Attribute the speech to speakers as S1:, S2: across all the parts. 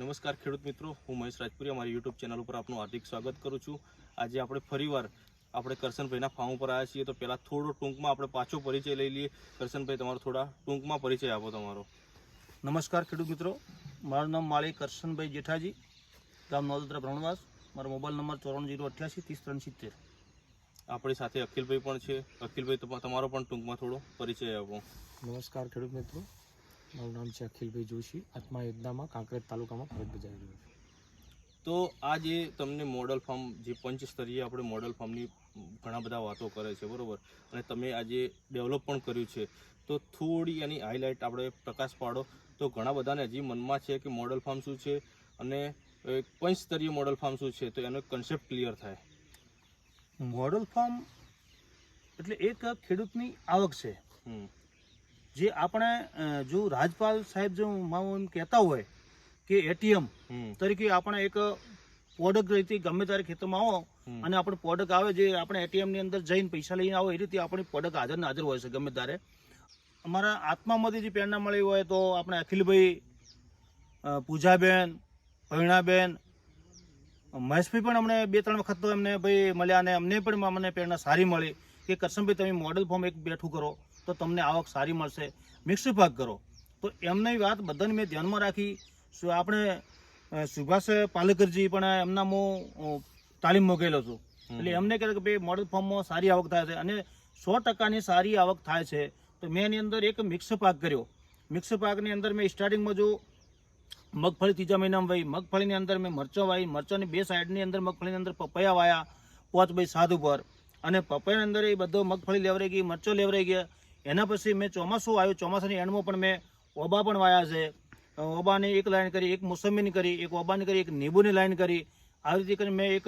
S1: નમસ્કાર ખેડૂત મિત્રો હું મહેશ રાજપુરી અમારી યુટ્યુબ ચેનલ ઉપર આપનું હાર્દિક સ્વાગત કરું છું. આજે આપણે ફરીવાર આપણે કરશનભાઈના ફાર્મ ઉપર આવ્યા છીએ તો પહેલાં થોડો ટૂંકમાં આપણે પાછો પરિચય લઈ લઈએ. કરશનભાઈ તમારો થોડા ટૂંકમાં પરિચય આપો તમારો.
S2: નમસ્કાર ખેડૂત મિત્રો મારું નામ માળી કરશનભાઈ જેઠાજી ગામ નોદોદરા ભ્રમણવાસ મારો મોબાઈલ નંબર ચોરાણું જીરો અઠ્યાસી ત્રીસ ત્રણ સિત્તેર
S1: આપણી સાથે અખિલભાઈ પણ છે. અખિલભાઈ તમા- તમારો પણ ટૂંકમાં થોડો પરિચય આપો.
S3: નમસ્કાર ખેડૂત મિત્રો મારું નામ છે અખિલભાઈ જોશી. આત્મા યોજનામાં કાંકરેજ તાલુકામાં ફરજ બજાવી રહ્યો છું.
S1: તો આ જે તમને મોડલ ફાર્મ જે પંચસ્તરીય આપણે મોડલ ફાર્મની ઘણા બધા વાતો કરે છે બરાબર? અને તમે આજે ડેવલપ પણ કર્યું છે તો થોડી એની હાઇલાઇટ આપણે પ્રકાશ પાડો. તો ઘણા બધાને હજી મનમાં છે કે મોડલ ફાર્મ શું છે અને પંચસ્તરીય મોડલ ફાર્મ શું છે તો એનો કન્સેપ્ટ ક્લિયર થાય.
S2: મોડલ ફાર્મ એટલે એક ખેડૂતની આવક છે.
S1: હમ.
S2: જે આપણે જો રાજપાલ સાહેબ જો માવું એમ કહેતા હોય કે એટીએમ તરીકે આપણે એક પ્રોડક્ટ રીતે ગમે ત્યારે ખેતરમાં આવો અને આપણે પ્રોડક્ટ આવે જે આપણે એટીએમની અંદર જઈને પૈસા લઈને આવો એ રીતે આપણી પ્રોડક્ટ હાજર હાજર હોય છે ગમે ત્યારે. અમારા આત્મામાંથી જે પ્રેરણા મળી હોય તો આપણે અખિલભાઈ પૂજાબેન ભૈણાબેન મહેશભાઈ પણ અમને બે ત્રણ વખત તો એમને ભાઈ મળ્યા અને અમને પણ અમને પ્રેરણા સારી મળી કે કરશનભાઈ તમે મોડલ ફોર્મ એક બેઠું કરો. તો તમને આવક સારી મળશે. મિક્સ ભાગ કરો. તો એમની વાત બધાને મેં ધ્યાનમાં રાખી. શું આપણે સુભાષ પાલેકરજી પણ એમના હું તાલીમ મોકેલો છું. એટલે એમને કહે કે ભાઈ મોડલ ફોર્મમાં સારી આવક થાય છે અને સો ટકાની સારી આવક થાય છે. તો મેં એની અંદર એક મિક્સ પાક કર્યો. મિક્સ પાકની અંદર મેં સ્ટાર્ટિંગમાં જો મગફળી ત્રીજા મહિનામાં વહી મગફળીની અંદર મેં મરચો વાવી મરચાની બે સાઈડની અંદર મગફળીની અંદર પપૈયા વાયા પોચ ભાઈ સાત ઉપર. અને પપૈયાની અંદર એ બધો મગફળી લેવરાઈ ગઈ મરચો લેવરાઈ ગયા. એના પછી મેં ચોમાસું આવ્યું. ચોમાસાની એન્ડમાં પણ મેં ઓબા પણ વાયા છે. ઓબાની એક લાઈન કરી, એક મોસંબીની કરી, એક ઓબાની કરી, એક નીંબુની લાઈન કરી. આવી રીતે કરી મેં એક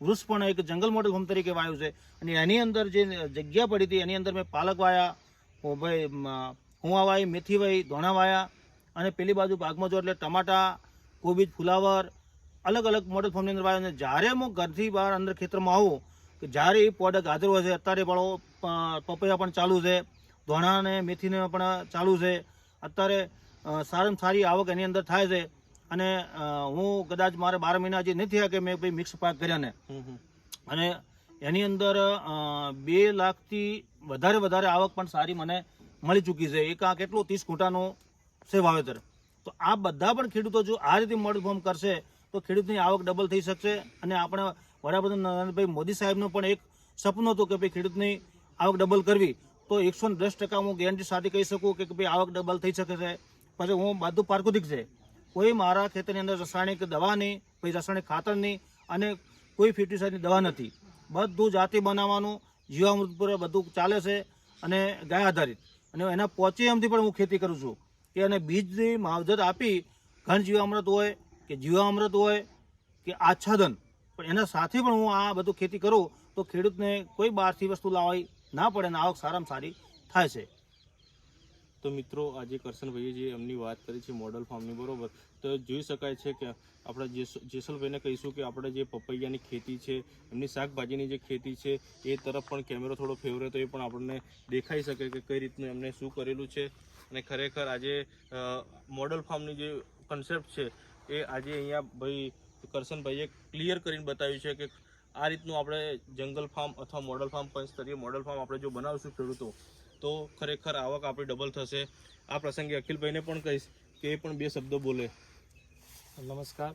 S2: વૃક્ષ પણ એક જંગલ મોડલ હોમ તરીકે વાવ્યું છે. અને એની અંદર જે જગ્યા પડી હતી, એની અંદર મેં પાલક વાયા ભાઈ હુંવા વાવી મેથી વાવી ધોણા વાયા. અને પેલી બાજુ ભાગમાં જો એટલે ટમાટા, કોબીજ, ફુલાવર, અલગ અલગ મોડલ ફોર્મની અંદર વાયો અને જ્યારે હું ઘરથી બહાર અંદર ખેતરમાં આવું, કે જ્યારે એ પ્રોડક્ટ હાજર હોય છે, અત્યારે પણ પપૈયા પણ ચાલુ છે. ધોણા અને મેથીને પણ ચાલુ છે. અત્યારે સારામાં સારી આવક એની અંદર થાય છે. અને હું કદાચ મારે બાર મહિના હજી નથી કે મેં ભાઈ મિક્સ પાક કર્યા ને. અને એની અંદર બે લાખથી વધારે વધારે આવક પણ સારી મને મળી ચૂકી છે. એક આ કેટલું? ત્રીસ ખૂંટાનું છે વાવેતર. તો આ બધા પણ ખેડૂતો જો આ રીતે મોડલ કરશે તો ખેડૂતની આવક ડબલ થઈ શકશે. અને આપણે વડાપ્રધાન નરેન્દ્રભાઈ મોદી સાહેબનું પણ એક સપનું હતું કે ભાઈ ખેડૂતની આવક ડબલ કરવી. તો એકસો ને દસ ટકા હું ગેરંટી સાથે કહી શકું કે ભાઈ આવક ડબલ થઈ શકે છે. પછી હું બધું પારકુતિક છે. કોઈ મારા ખેતરની અંદર રાસાયણિક દવા નહીં, પછી રાસાયણિક ખાતર નહીં અને કોઈ ફિટિસાઇડની દવા નથી. બધું જાતે બનાવવાનું, જીવામૃત પર બધું ચાલે છે અને ગાય આધારિત. અને એના પોચે એમથી પણ હું ખેતી કરું છું. કે એને બીજની માવજત આપી ઘન જીવામૃત હોય, કે જીવામૃત હોય, કે આચ્છાદન. પણ એના સાથે પણ હું આ બધું ખેતી કરું તો ખેડૂતને કોઈ બહારથી વસ્તુ લાવવી ના પડે અને આવક સારામાં સારી થાય છે.
S1: તો મિત્રો, આજે કરશનભાઈએ જે એમની વાત કરી છે મોડલ ફાર્મની બરોબર? તો જોઈ શકાય છે કે આપણે જેસ- જેસલભાઈને કહીશું કે આપણે જે પપૈયાની ખેતી છે, એમની શાકભાજીની જે ખેતી છે, એ તરફ પણ કેમેરો થોડો ફેવરે તો એ પણ આપણને દેખાઈ શકે કે કઈ રીતનું એમને શું કરેલું છે. અને ખરેખર આજે મોડલ ફાર્મની જે કન્સેપ્ટ છે, એ આજે અહીંયા ભાઈ કરશનભાઈએ ક્લિયર કરીને બતાવ્યું છે કે આ રીતનું આપણે જંગલ ફાર્મ અથવા મોડલ ફાર્મ પંચસ્તરીય મોડલ ફાર્મ આપણે જો બનાવશું ખેડૂતો, તો ખરેખર આવક આપણી ડબલ થશે. આ પ્રસંગે અખિલભાઈને પણ કહીશ કે એ પણ બે શબ્દો બોલે.
S3: નમસ્કાર.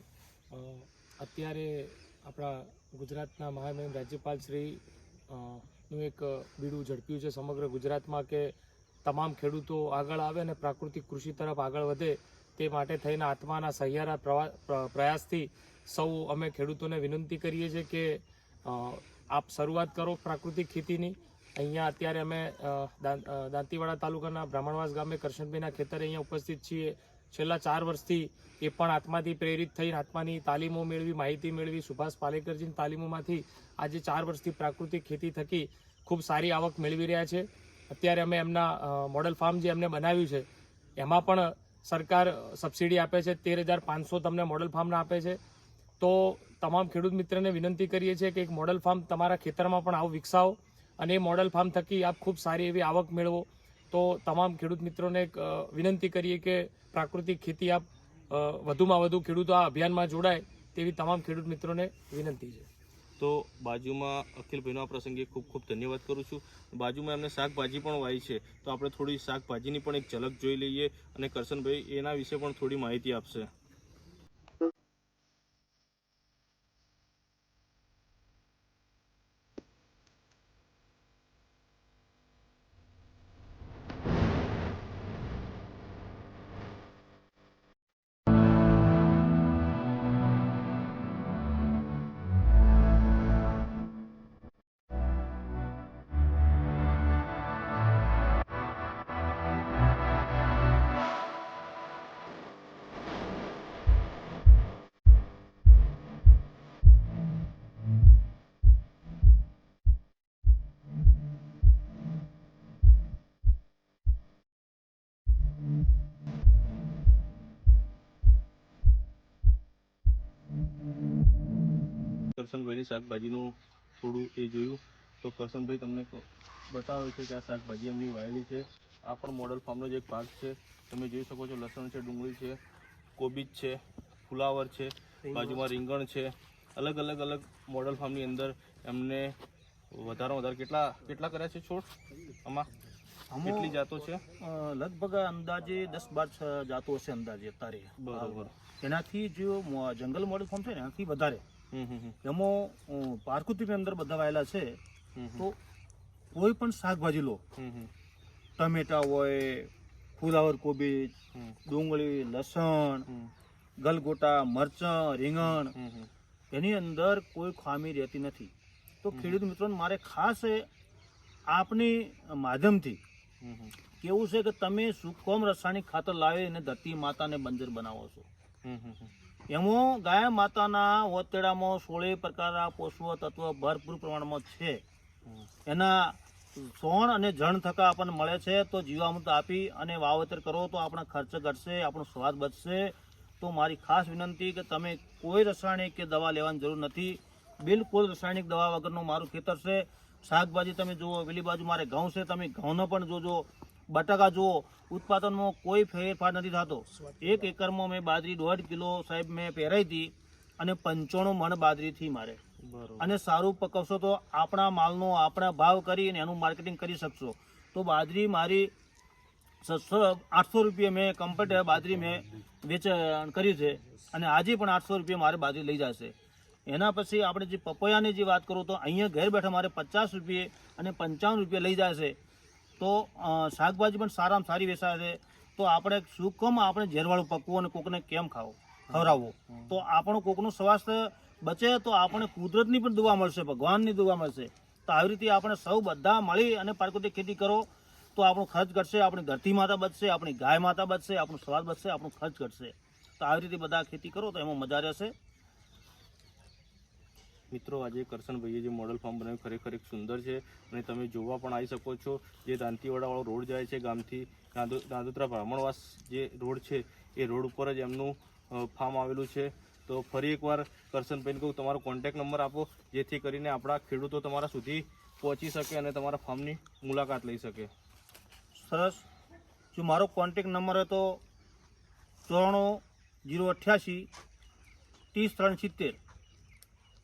S3: અત્યારે આપણા ગુજરાતના મહામહિમ રાજ્યપાલ શ્રી નું એક બીડું ઝડપ્યું છે સમગ્ર ગુજરાતમાં કે તમામ ખેડૂતો આગળ આવે અને પ્રાકૃતિક કૃષિ તરફ આગળ વધે તે માટે થઈને આત્માના સહિયારા પ્રવા- પ્રયાસથી સૌ અમે ખેડૂતોને વિનંતી કરીએ છીએ કે આપ શરૂઆત કરો પ્રાકૃતિક ખેતીની. અહીંયા અત્યારે અમે દાંતીવાડા તાલુકાના બ્રાહ્મણવાસ ગામે કરશનભાઈના ખેતરે અહીંયા ઉપસ્થિત છીએ. છેલ્લા ચાર વર્ષથી એ પણ આત્માથી પ્રેરિત થઈને આત્માની તાલીમો મેળવી, માહિતી મેળવી. સુભાષ પાલેકરજીની તાલીમોમાંથી આજે ચાર વર્ષથી પ્રાકૃતિક ખેતી થકી ખૂબ સારી આવક મેળવી રહ્યા છે. અત્યારે અમે એમના મોડલ ફાર્મ જે એમને બનાવ્યું છે, એમાં પણ સરકાર સબસિડી આપે છે. તેર હજાર પાંચસો તમને મોડલ ફાર્મના આપે છે. તો તમામ ખેડૂત મિત્રને વિનંતી કરીએ છીએ કે એક મોડલ ફાર્મ તમારા ખેતરમાં પણ આવું વિકસાવો અને એ મોડલ ફાર્મ થકી આપ ખૂબ સારી એવી આવક મેળવો. તો તમામ ખેડૂત મિત્રોને વિનંતી કરીએ કે પ્રાકૃતિક ખેતી આપ વધુમાં વધુ ખેડૂતો આ અભિયાનમાં જોડાય તેવી તમામ ખેડૂત મિત્રોને વિનંતી છે.
S1: તો બાજુમાં અખિલભાઈનો આ પ્રસંગે ખૂબ ખૂબ ધન્યવાદ કરું છું. બાજુમાં એમને શાકભાજી પણ વાવી છે. તો આપણે થોડી શાકભાજીની પણ એક ઝલક જોઈ લઈએ અને કરશનભાઈ એના વિશે પણ થોડી માહિતી આપશે. કરશનભાઈની શાકભાજીનું થોડું એ જોયું. તો કરશનભાઈ તમને બતાવે છે કે આ શાકભાજી એમની વાયેલી છે. આ પણ મોડલ ફાર્મનો જ એક ભાગ છે. તમે જોઈ શકો છો લસણ છે ડુંગળી છે કોબીજ છે ફુલાવર છે બાજુમાં રીંગણ છે. અલગ અલગ અલગ મોડલ ફાર્મની અંદર એમને વધારે વધારે કેટલા કેટલા કર્યા છે છોડ? આમાં કેટલી જાતો છે?
S2: લગભગ અંદાજે દસ બાર છ જાતો હશે અંદાજે અત્યારે.
S1: બરાબર.
S2: એનાથી જો જંગલ મોડલ ફોર્મ છે એનાથી વધારે. એમાં અ, અંદર બધા વાયેલા છે. તો કોઈ પણ શાકભાજી લો. ટમેટા હોય ફુલાવર કોબીજ ડુંગળી લસણ ગલગોટા મરચાં રીંગણ એની અંદર કોઈ ખામી રહેતી નથી. તો ખેડૂત મિત્રોને મારે ખાસ એ આપની માધ્યમથી કેવું છે કે તમે સુકોમ રાસાયણિક ખાતર લાવી અને ધરતી માતાને બંજર બનાવો છો? એમાં ગાય માતાના ઓતેડામાં સોળે પ્રકારના પોષકો તત્વ ભરપૂર પ્રમાણમાં છે. એના સોણ અને જણ થકા આપણને મળે છે, તો જીવામૃત આપી અને વાવેતર કરો, તો આપણા ખર્ચ ઘટશે, આપણો સ્વાદ બચશે તો મારી ખાસ વિનંતી કે તમે કોઈ રાસાયણિક કે દવા લેવાની જરૂર નથી. બિલકુલ રાસાયણિક દવા વગરનું મારું ખેતર છે. શાકભાજી તમે જુઓ, પેલી બાજુ મારે ઘઉં છે, તમે ઘઉંનો પણ જોજો. બટાકા જુઓ ઉત્પાદનમાં કોઈ ફેરફાર નથી થતો. એક એકરમાં મેં બાજરી દોઢ કિલો સાહેબ મેં પહેરાઈ હતી અને પંચાણું મણ બાજરી થી મારે અને સારું પકવશો તો આપણા માલનો આપણા ભાવ કરી અને એનું માર્કેટિંગ કરી શકશો. તો બાજરી મારી છસો આઠસો રૂપિયા મેં કમ્પ્યુટર બાજરી મેં વેચાણ કર્યું છે અને આજે પણ આઠસો રૂપિયા મારે બાજરી લઈ જશે. એના પછી આપણે જે પપૈયાની જે વાત કરું તો અહીંયા ઘર બેઠા મારે પચાસ રૂપિયે અને પંચાવન રૂપિયા લઈ જશે. તો શાકભાજી પણ સારામાં સારી વેચાય છે. તો આપણે શું આપણે ઝેરવાળું પકવું અને કોકને કેમ ખાવું? ખવડાવવું. તો આપણું કોકનું સ્વાસ્થ્ય બચે તો આપણે કુદરતની પણ દુવા મળશે, ભગવાનની દુવા મળશે. તો આવી રીતે આપણે સૌ બધા મળી અને પ્રાકૃતિક ખેતી કરો, તો આપણો ખર્ચ ઘટશે, આપણી ધરતી માતા બચશે, આપણી ગાય માતા બચશે, આપણું સ્વાદ બચશે, આપણું ખર્ચ ઘટશે. તો આવી રીતે બધા ખેતી કરો તો એમાં મજા રહેશે.
S1: મિત્રો, આજે કરશનભાઈએ જે મોડલ ફાર્મ બનાવ્યું ખરેખર એક સુંદર છે અને તમે જોવા પણ આવી શકો છો. જે દાંતીવાડાવાળો રોડ જાય છે ગામથી નાંદો- બ્રાહ્મણવાસ જે રોડ છે, એ રોડ ઉપર જ એમનું ફાર્મ આવેલું છે. તો ફરી એકવાર કરશનભાઈને કહું, તમારો કોન્ટેક નંબર આપો, જેથી કરીને આપણા ખેડૂતો તમારા સુધી પહોંચી શકે અને તમારા ફાર્મની મુલાકાત લઈ શકે.
S2: સરસ. જો મારો કોન્ટેક નંબર હતો ચોરાણું જીરો અઠ્યાસી, ત્રીસ ત્રણ સિત્તેર.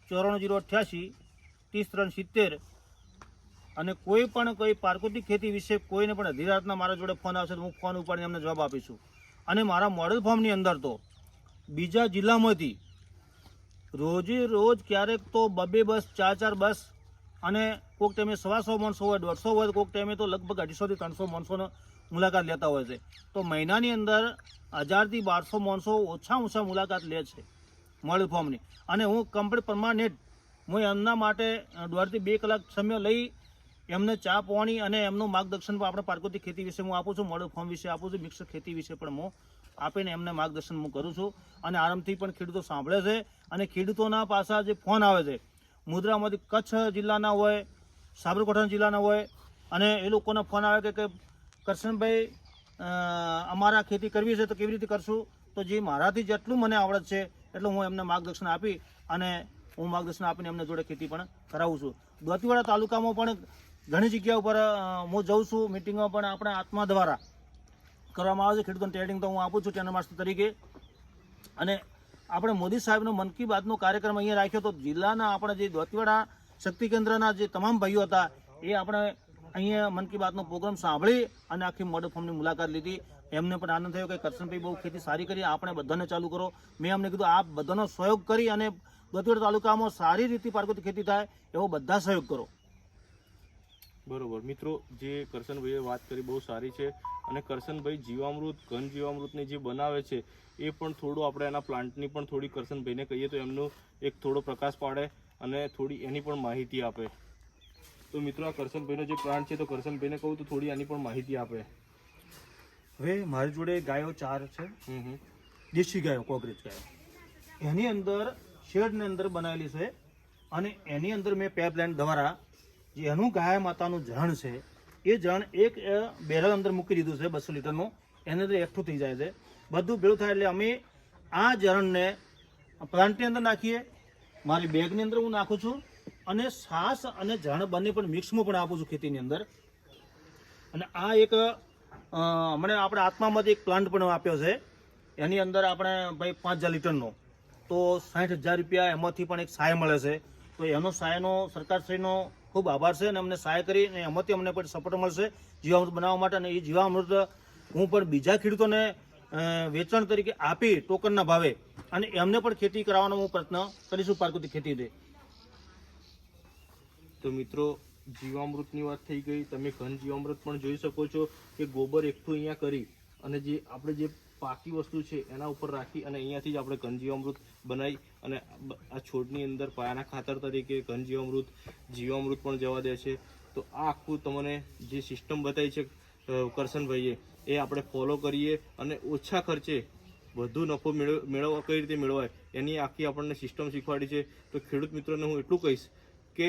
S2: ચોરાણું જીરો અઠ્યાસી, ત્રીસ ત્રણ સિત્તેર. અને કોઈ પણ કોઈ પ્રાકૃતિક ખેતી વિશે કોઈને પણ અઢી રાતના મારા જોડે ફોન આવશે તો હું ફોન ઉપાડીને એમને જવાબ આપીશું. અને મારા મોડલ ફોર્મની અંદર તો બીજા જિલ્લામાંથી રોજે રોજ ક્યારેક તો બબે બસ, ચાર ચાર બસ અને કોઈક ટાઈમે સવા સો માણસો હોય, દોઢસો હોય કોઈક ટાઈમે તો લગભગ અઢીસોથી ત્રણસો માણસોનો મુલાકાત લેતા હોય છે. તો મહિનાની અંદર હજારથી બારસો માણસો ઓછામાં ઓછા મુલાકાત લે છે. મોડલ ફોર્મની. અને હું કમ્પ્લીટ પરમાનેન્ટ હું એમના માટે દોઢથી બે કલાક સમય લઈ એમને ચા પાણી અને એમનું માર્ગદર્શન પણ આપણે પ્રાકૃતિક ખેતી વિશે હું આપું છું મોડલ ફોર્મ વિશે આપું છું, મિક્સ ખેતી વિશે પણ હું આપીને એમને માર્ગદર્શન હું કરું છું. અને આરામથી પણ ખેડૂતો સાંભળે છે અને ખેડૂતોના પાસા જે ફોન આવે છે, મુદ્રામાંથી કચ્છ જિલ્લાના હોય, સાબરકાંઠા જિલ્લાના હોય, અને એ લોકોના ફોન આવે કે કરશનભાઈ અમારા ખેતી કરવી છે તો કેવી રીતે કરશું? તો જે મારાથી જેટલું મને આવડત છે એટલું હું એમને માર્ગદર્શન આપી અને હું માર્ગદર્શન આપીને એમને જોડે ખેતી પણ કરાવું છું. દોતીવાડા તાલુકામાં પણ ઘણી જગ્યા ઉપર હું જઉં છું. મિટિંગમાં પણ આપણે આત્મા દ્વારા કરવામાં આવે છે. ખેડૂતોને ટ્રેનિંગ તો હું આપું છું ચેનલ માસ્ટર તરીકે. અને આપણે મોદી સાહેબનો મન કી બાતનો કાર્યક્રમ અહીંયા રાખ્યો તો જિલ્લાના આપણા જે દોતીવાડા શક્તિ કેન્દ્રના જે તમામ ભાઈઓ હતા, એ આપણે અહીંયા મન કી બાતનો પ્રોગ્રામ સાંભળી અને આખી મોડલ ફોર્મની મુલાકાત લીધી. એમને પણ આનંદ થયો કે કરશનભાઈ બહુ ખેતી સારી કરી, આપણે બધાને ચાલુ કરો. મેં અમને કીધું, આપ બધાનો સહયોગ કરી અને દોતીવાડા તાલુકામાં સારી રીતે પાર્કોતી ખેતી થાય, એવો બધા સહયોગ કરો.
S1: બરોબર. મિત્રો, જે કરશનભાઈએ વાત કરી બહુ સારી છે અને કરશનભાઈ જીવામૃત, ઘન જીવામૃતને જે બનાવે છે, એ પણ થોડું આપણે એના પ્લાન્ટની પણ થોડી કરશનભાઈને કહીએ તો એમનો એક થોડો પ્રકાશ પાડે અને થોડી એની પણ માહિતી આપે. તો મિત્રો, આ કરશનભાઈનો જે પ્લાન્ટ છે, તો કરશનભાઈને કહું તો થોડી આની પણ માહિતી આપે.
S2: હવે મારી જોડે ગાયો ચાર છે. દેશી ગાયો કોકરેજ ગાયો. એની અંદર શેડની અંદર બનાવેલી છે અને એની અંદર મેં પેપલાઇન દ્વારા જે એનું ગાય માતાનું જણ છે એ જણ એક બેરલ અંદર મૂકી દીધું છે બસો લીટરનું. એની અંદર એકઠું થઈ જાય છે. બધું ભેળું થાય એટલે અમે આ જળણને પ્લાન્ટની અંદર નાખીએ. મારી બેગની અંદર હું નાખું છું અને છાસ અને જણ બંને પણ મિક્સમાં પણ આપું છું ખેતીની અંદર. અને આ એક હમણાં આપણે આત્મામાંથી એક પ્લાન્ટ પણ આપ્યો છે. એની અંદર આપણે ભાઈ પાંચ હજાર લીટરનો. તો સાઠ હજાર રૂપિયા એમાંથી પણ એક સહાય મળે છે. તો એનો સહાયનો સરકારશ્રીનો ખૂબ આભાર છે અને અમને સહાય કરી અને એમાંથી અમને પણ સપોર્ટ મળશે જીવામૃત બનાવવા માટે અને એ જીવામૃત હું પણ બીજા ખેડૂતોને વેચાણ તરીકે આપી ટોકનના ભાવે અને એમને પણ ખેતી કરાવવાનો હું પ્રયત્ન કરીશું પ્રાકૃતિક ખેતી
S1: તો મિત્રો જીવામૃતની વાત થઈ ગઈ, તમે ઘન જીવામૃત પણ જોઈ શકો છો કે ગોબર એકઠું અહીંયા કરી અને જે આપણે જે પાકી વસ્તુ છે એના ઉપર રાખી અને અહીંયાથી જ આપણે ઘન જીવામૃત બનાવી અને આ છોડની અંદર પાયાના ખાતર તરીકે ઘન જીવામૃત પણ જવા દે છે. તો આ આખું તમને જે સિસ્ટમ બતાવી છે કરશનભાઈએ, એ આપણે ફોલો કરીએ અને ઓછા ખર્ચે વધુ નફો મેળવ, મેળવવા, કઈ રીતે મેળવાય એની આખી આપણને સિસ્ટમ શીખવાડી છે. તો ખેડૂત મિત્રોને હું એટલું કહીશ કે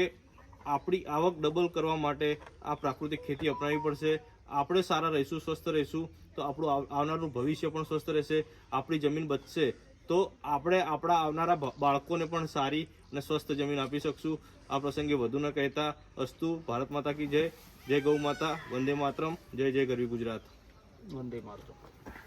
S1: આપણી આવક ડબલ કરવા માટે આ પ્રાકૃતિક ખેતી અપનાવવી પડશે. આપણે સારા રહીશું, સ્વસ્થ રહીશું, તો આપણું આવ- આવનારું ભવિષ્ય પણ સ્વસ્થ રહેશે, આપણી જમીન બચશે. તો આપણે આપણા આવનારા બાળકોને પણ સારી અને સ્વસ્થ જમીન આપી શકશું. આ પ્રસંગે વધુ ન કહેતા, અસ્તુ, ભારત માતા કી જય જય ગૌ માતા, વંદે માતરમ, જય જય ગરવી ગુજરાત.
S2: વંદે માતરમ.